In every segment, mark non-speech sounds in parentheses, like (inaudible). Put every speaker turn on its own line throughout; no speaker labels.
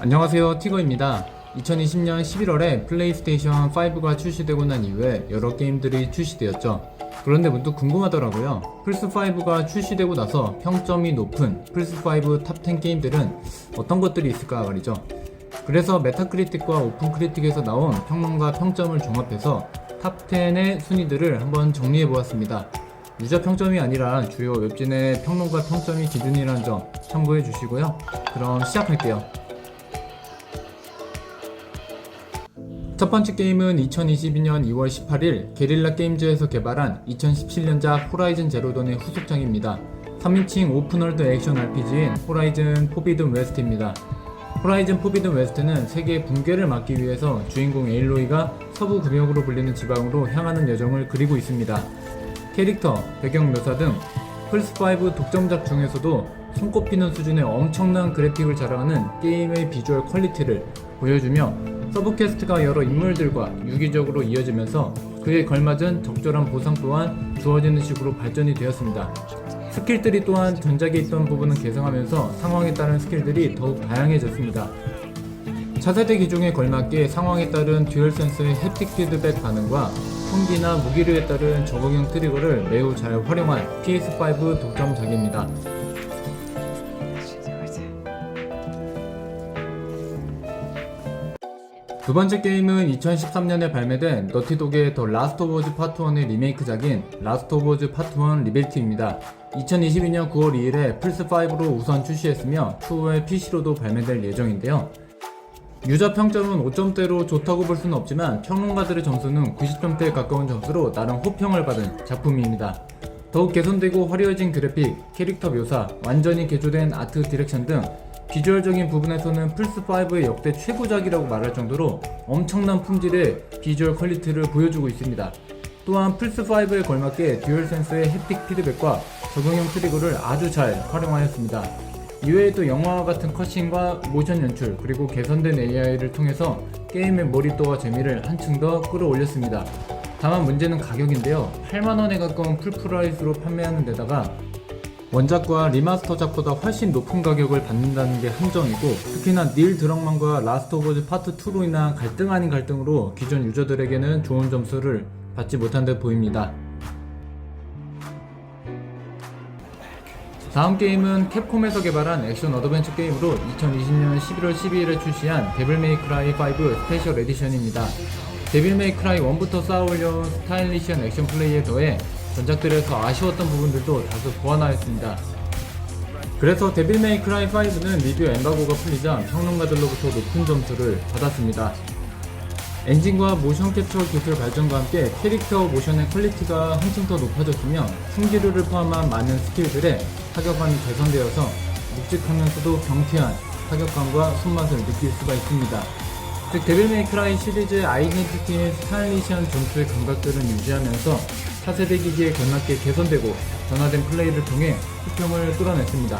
안녕하세요 티거입니다. 2020년 11월에 플레이스테이션 5가 출시되고 난 이후에 여러 게임들이 출시되었죠. 그런데 문득 궁금하더라고요. 플스5가 출시되고 나서 평점이 높은 플스5 탑10 게임들은 어떤 것들이 있을까 말이죠. 그래서 메타크리틱과 오픈크리틱에서 나온 평론가 평점을 종합해서 탑10의 순위들을 한번 정리해 보았습니다. 유저 평점이 아니라 주요 웹진의 평론가 평점이 기준이라는 점 참고해 주시고요. 그럼 시작할게요 첫 번째 게임은 2022년 2월 18일 게릴라 게임즈에서 개발한 2017년작 호라이즌 제로던의 후속작입니다. 3인칭 오픈월드 액션 RPG인 호라이즌 포비든 웨스트입니다. 호라이즌 포비든 웨스트는 세계의 붕괴를 막기 위해서 주인공 에일로이가 서부 구역으로 불리는 지방으로 향하는 여정을 그리고 있습니다. 캐릭터, 배경 묘사 등 플스5 독점작 중에서도 손꼽히는 수준의 엄청난 그래픽을 자랑하는 게임의 비주얼 퀄리티를 보여주며 서브퀘스트가 여러 인물들과 유기적으로 이어지면서 그에 걸맞은 적절한 보상 또한 주어지는 식으로 발전이 되었습니다. 스킬들이 또한 전작에 있던 부분은 개성하면서 상황에 따른 스킬들이 더욱 다양해졌습니다. 차세대 기종에 걸맞게 상황에 따른 듀얼센스의 햅틱 피드백 반응과 총기나 무기류에 따른 적응형 트리거를 매우 잘 활용한 PS5 독점작입니다. 두 번째 게임은 2013년에 발매된 너티독의 더 라스트 오브 어즈 파트 1의 리메이크작인 라스트 오브 어즈 파트 1 리벨트입니다. 2022년 9월 2일에 플스5로 우선 출시했으며 추후에 PC로도 발매될 예정인데요. 유저 평점은 5점대로 좋다고 볼 수는 없지만 평론가들의 점수는 90점대에 가까운 점수로 나름 호평을 받은 작품입니다. 더욱 개선되고 화려해진 그래픽, 캐릭터 묘사, 완전히 개조된 아트 디렉션 등 비주얼적인 부분에서는 플스5의 역대 최고작이라고 말할 정도로 엄청난 품질의 비주얼 퀄리티를 보여주고 있습니다. 또한 플스5에 걸맞게 듀얼센스의 햅틱 피드백과 적응형 트리거를 아주 잘 활용하였습니다. 이외에도 영화와 같은 컷신과 모션 연출 그리고 개선된 AI를 통해서 게임의 몰입도와 재미를 한층 더 끌어올렸습니다. 다만 문제는 가격인데요. 8만원에 가까운 풀프라이스로 판매하는 데다가 원작과 리마스터작보다 훨씬 높은 가격을 받는다는 게 함정이고 특히나 닐 드럭만과 라스트 오브 즈 파트 2로 인한 갈등 아닌 갈등으로 기존 유저들에게는 좋은 점수를 받지 못한 듯 보입니다. 다음 게임은 캡콤에서 개발한 액션 어드벤처 게임으로 2020년 11월 12일에 출시한 데빌 메이 크라이 5 스페셜 에디션입니다. 데빌 메이 크라이 1부터 쌓아올려온 스타일리시한 액션 플레이에 더해 전작들에서 아쉬웠던 부분들도 다소 보완하였습니다. 그래서 데빌 메이 크라이 5는 리뷰 엠바고가 풀리자 평론가들로부터 높은 점수를 받았습니다. 엔진과 모션 캡처 기술 발전과 함께 캐릭터 모션의 퀄리티가 한층 더 높아졌으며 승기류를 포함한 많은 스킬들의 타격감이 개선되어서 묵직하면서도 경쾌한 타격감과 손맛을 느낄 수가 있습니다. 즉 데빌 메이크라이 시리즈의 아이덴티티인 스타일리시한 점수의 감각들은 유지하면서 차세대 기기에 걸맞게 개선되고 변화된 플레이를 통해 수평을 끌어냈습니다.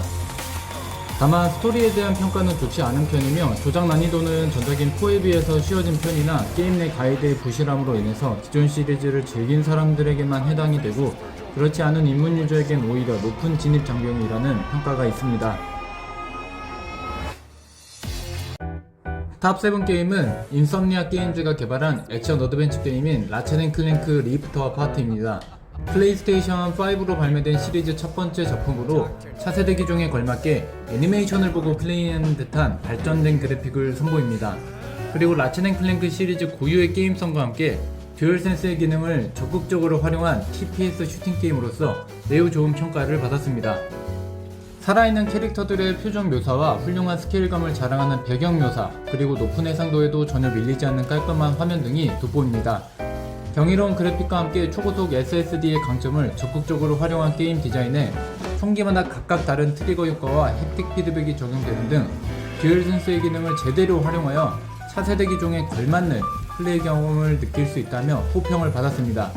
다만 스토리에 대한 평가는 좋지 않은 편이며 조작 난이도는 전작인 4에 비해서 쉬워진 편이나 게임 내 가이드의 부실함으로 인해서 기존 시리즈를 즐긴 사람들에게만 해당이 되고 그렇지 않은 입문 유저에겐 오히려 높은 진입 장벽이라는 평가가 있습니다. 탑7 게임은 인썸니아 게임즈가 개발한 액션 어드벤처 게임인 라체덴클랭크 리프트와 파트입니다. 플레이스테이션 5로 발매된 시리즈 첫 번째 작품으로 차세대 기종에 걸맞게 애니메이션을 보고 플레이하는 듯한 발전된 그래픽을 선보입니다. 그리고 라체덴클랭크 시리즈 고유의 게임성과 함께 듀얼센스의 기능을 적극적으로 활용한 TPS 슈팅 게임으로서 매우 좋은 평가를 받았습니다. 살아있는 캐릭터들의 표정 묘사와 훌륭한 스케일감을 자랑하는 배경 묘사, 그리고 높은 해상도에도 전혀 밀리지 않는 깔끔한 화면 등이 돋보입니다. 경이로운 그래픽과 함께 초고속 SSD의 강점을 적극적으로 활용한 게임 디자인에 총기마다 각각 다른 트리거 효과와 햅틱 피드백이 적용되는 등 듀얼 센스의 기능을 제대로 활용하여 차세대 기종에 걸맞는 플레이 경험을 느낄 수 있다며 호평을 받았습니다.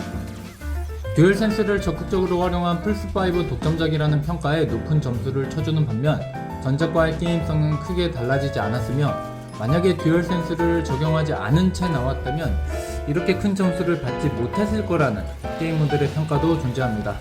듀얼 센스를 적극적으로 활용한 플스5 독점작이라는 평가에 높은 점수를 쳐주는 반면 전작과의 게임성은 크게 달라지지 않았으며 만약에 듀얼 센스를 적용하지 않은 채 나왔다면 이렇게 큰 점수를 받지 못했을 거라는 게이머들의 평가도 존재합니다.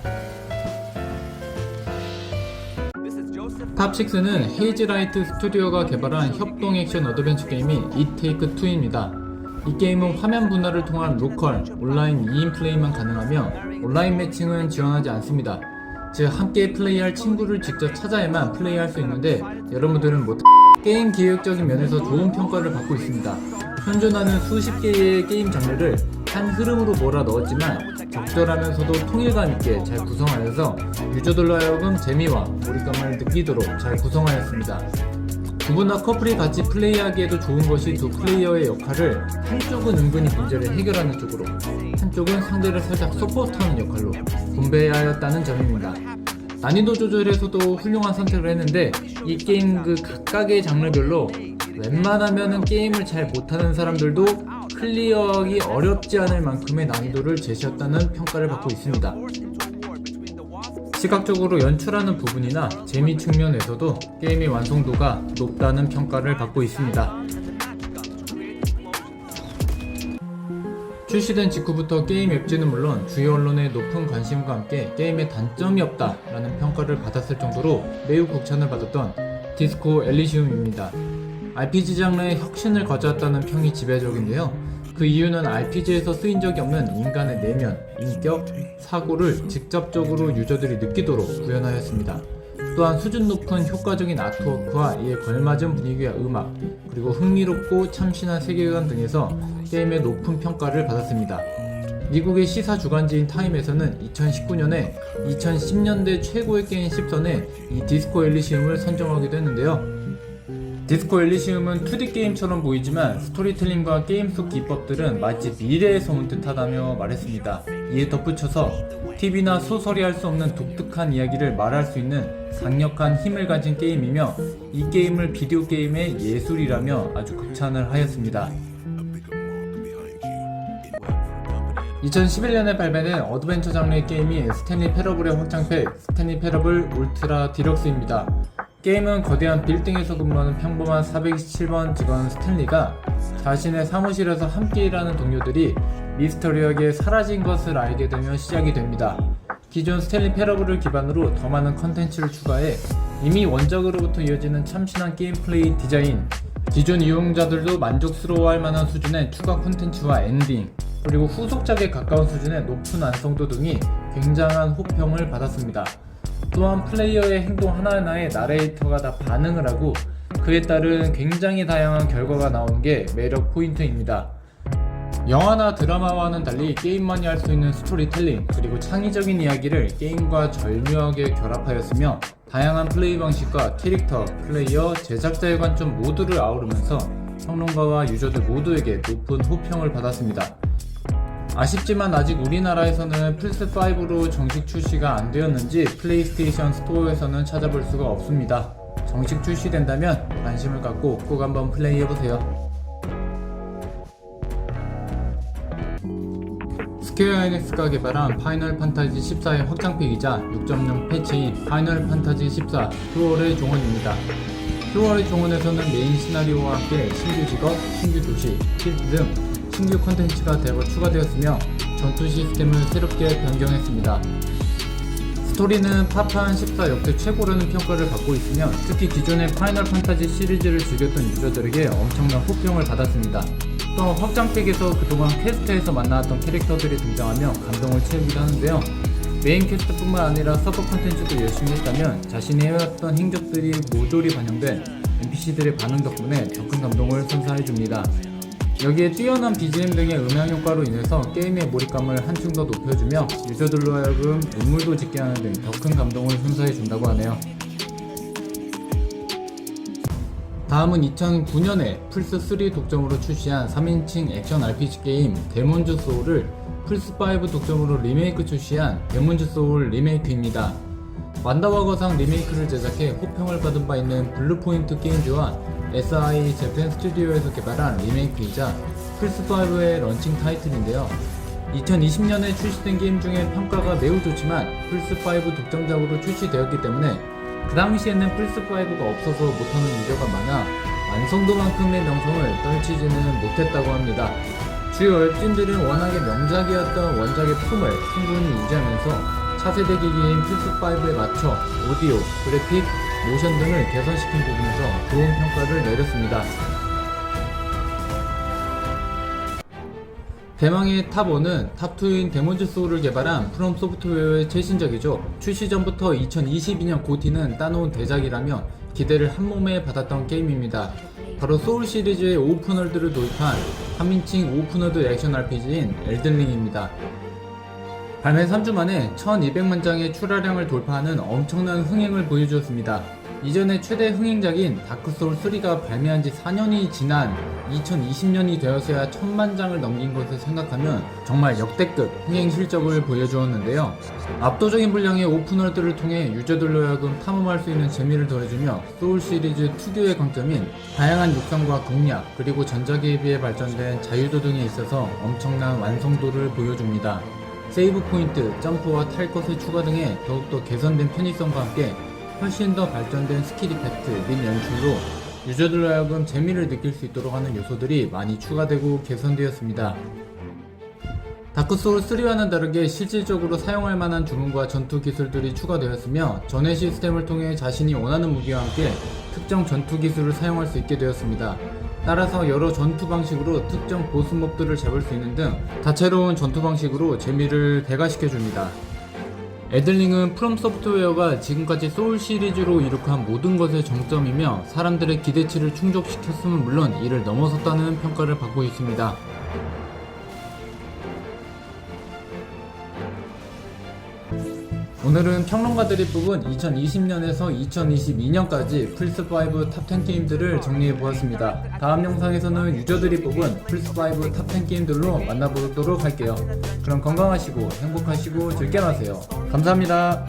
탑6는 헤이즈라이트 스튜디오가 개발한 협동 액션 어드벤처 게임인 이테이크 2입니다. 이 게임은 화면 분할을 통한 로컬, 온라인 2인 플레이만 가능하며 온라인 매칭은 지원하지 않습니다. 즉 함께 플레이할 친구를 직접 찾아야만 플레이할 수 있는데 여러분들은 못 (laughs) 게임 기획적인 면에서 좋은 평가를 받고 있습니다. 현존하는 수십 개의 게임 장르를 한 흐름으로 몰아 넣었지만 적절하면서도 통일감 있게 잘 구성하여서 유저들로 하여금 재미와 몰입감을 느끼도록 잘 구성하였습니다. 다 커플이 같이 플레이하기에도 좋은 것이 두 플레이어의 역할을 한쪽은 은근히 문제를 해결하는 쪽으로 한쪽은 상대를 살짝 서포트하는 역할로 분배하였다는 점입니다. 난이도 조절에서도 훌륭한 선택을 했는데 이 게임 그 각각의 장르별로 웬만하면은 게임을 잘 못하는 사람들도 클리어하기 어렵지 않을 만큼의 난이도를 제시했다는 평가를 받고 있습니다. 시각적으로 연출하는 부분이나 재미 측면에서도 게임의 완성도가 높다는 평가를 받고 있습니다. 출시된 직후부터 게임 앱지는 물론 주요 언론의 높은 관심과 함께 게임에 단점이 없다라는 평가를 받았을 정도로 매우 극찬을 받았던 디스코 엘리시움입니다. RPG 장르의 혁신을 가져왔다는 평이 지배적인데요. 그 이유는 RPG에서 쓰인 적이 없는 인간의 내면, 인격, 사고를 직접적으로 유저들이 느끼도록 구현하였습니다. 또한 수준 높은 효과적인 아트워크와 이에 걸맞은 분위기와 음악, 그리고 흥미롭고 참신한 세계관 등에서 게임의 높은 평가를 받았습니다. 미국의 시사 주간지인 타임에서는 2019년에 2010년대 최고의 게임 10선에 이 디스코 엘리시움을 선정하기도 했는데요. 디스코 엘리시움은 2D 게임처럼 보이지만 스토리텔링과 게임 속 기법들은 마치 미래에서 온 듯하다며 말했습니다. 이에 덧붙여서 TV나 소설이 할 수 없는 독특한 이야기를 말할 수 있는 강력한 힘을 가진 게임이며 이 게임을 비디오 게임의 예술이라며 아주 극찬을 하였습니다. 2011년에 발매된 어드벤처 장르의 게임이 스탠리 패러블의 확장팩 스탠리 패러블 울트라 디럭스입니다. 게임은 거대한 빌딩에서 근무하는 평범한 427번 직원 스탠리가 자신의 사무실에서 함께 일하는 동료들이 미스터리하게 사라진 것을 알게 되며 시작이 됩니다. 기존 스탠리 패러블을 기반으로 더 많은 컨텐츠를 추가해 이미 원작으로부터 이어지는 참신한 게임 플레이 디자인, 기존 이용자들도 만족스러워할 만한 수준의 추가 콘텐츠와 엔딩, 그리고 후속작에 가까운 수준의 높은 완성도 등이 굉장한 호평을 받았습니다. 또한 플레이어의 행동 하나하나에 나레이터가 다 반응을 하고 그에 따른 굉장히 다양한 결과가 나오는 게 매력 포인트입니다. 영화나 드라마와는 달리 게임만이 할 수 있는 스토리텔링 그리고 창의적인 이야기를 게임과 절묘하게 결합하였으며 다양한 플레이 방식과 캐릭터, 플레이어, 제작자의 관점 모두를 아우르면서 평론가와 유저들 모두에게 높은 호평을 받았습니다. 아쉽지만 아직 우리나라에서는 플스5로 정식 출시가 안 되었는지 플레이스테이션 스토어에서는 찾아볼 수가 없습니다. 정식 출시된다면 관심을 갖고 꼭 한번 플레이해보세요. 스퀘어 에닉스가 개발한 파이널 판타지 14의 확장팩이자 6.0 패치인 파이널 판타지 14 듀얼의 종원입니다. 듀얼의 종원에서는 메인 시나리오와 함께 신규 직업, 신규 도시, 필드 등 신규 컨텐츠가 대거 추가되었으며 전투 시스템을 새롭게 변경했습니다. 스토리는 파판 14 역대 최고라는 평가를 받고 있으며 특히 기존의 파이널 판타지 시리즈를 즐겼던 유저들에게 엄청난 호평을 받았습니다. 또 확장팩에서 그동안 퀘스트에서 만나왔던 캐릭터들이 등장하며 감동을 채우기도 하는데요. 메인 퀘스트뿐만 아니라 서브 컨텐츠도 열심히 했다면 자신이 해왔던 행적들이 모조리 반영된 NPC들의 반응 덕분에 더 큰 감동을 선사해줍니다. 여기에 뛰어난 BGM 등의 음향 효과로 인해서 게임의 몰입감을 한층 더 높여주며 유저들로 하여금 눈물도 짓게 하는 등 더 큰 감동을 선사해 준다고 하네요. 다음은 2009년에 플스3 독점으로 출시한 3인칭 액션 RPG 게임 데몬즈 소울을 플스5 독점으로 리메이크 출시한 데몬즈 소울 리메이크입니다. 완다와 거상 리메이크를 제작해 호평을 받은 바 있는 블루포인트 게임즈와 SI 재팬 스튜디오에서 개발한 리메이크이자 플스5의 런칭 타이틀인데요. 2020년에 출시된 게임 중에 평가가 매우 좋지만 플스5 독점작으로 출시되었기 때문에 그 당시에는 플스5가 없어서 못하는 유저가 많아 완성도만큼의 명성을 떨치지는 못했다고 합니다. 주요 웹진들은 워낙에 명작이었던 원작의 품을 충분히 유지하면서 차세대 기기인 플스5에 맞춰 오디오, 그래픽, 모션 등을 개선시킨 부분에서 좋은 평가를 내렸습니다. 대망의 탑1은 탑2인 데몬즈 소울을 개발한 프롬 소프트웨어의 최신작이죠. 출시 전부터 2022년 고티는 따놓은 대작이라며 기대를 한몸에 받았던 게임입니다. 바로 소울 시리즈의 오픈월드를 도입한 3인칭 오픈월드 액션 RPG인 엘든링입니다. 발매 3주 만에 1200만 장의 출하량을 돌파하는 엄청난 흥행을 보여주었습니다. 이전에 최대 흥행작인 다크소울 3가 발매한 지 4년이 지난 2020년이 되어서야 1000만 장을 넘긴 것을 생각하면 정말 역대급 흥행 실적을 보여주었는데요. 압도적인 분량의 오픈월드를 통해 유저들로 하여금 탐험할 수 있는 재미를 더해주며 소울 시리즈 특유의 강점인 다양한 육성과 공략 그리고 전작에 비해 발전된 자유도 등에 있어서 엄청난 완성도를 보여줍니다. 세이브 포인트, 점프와 탈 것의 추가 등의 더욱더 개선된 편의성과 함께 훨씬 더 발전된 스킬 이펙트 및 연출로 유저들로 하여금 재미를 느낄 수 있도록 하는 요소들이 많이 추가되고 개선되었습니다. 다크소울 3와는 다르게 실질적으로 사용할 만한 주문과 전투 기술들이 추가되었으며 전해 시스템을 통해 자신이 원하는 무기와 함께 특정 전투 기술을 사용할 수 있게 되었습니다. 따라서 여러 전투 방식으로 특정 보스 몹들을 잡을 수 있는 등 다채로운 전투 방식으로 재미를 배가시켜 줍니다. 애들링은 프롬 소프트웨어가 지금까지 소울 시리즈로 이룩한 모든 것의 정점이며 사람들의 기대치를 충족시켰음은 물론 이를 넘어섰다는 평가를 받고 있습니다. 오늘은 평론가들이 뽑은 2020년에서 2022년까지 플스5 탑10 게임들을 정리해 보았습니다. 다음 영상에서는 유저들이 뽑은 플스5 탑10 게임들로 만나보도록 할게요. 그럼 건강하시고 행복하시고 즐겨하세요. 감사합니다.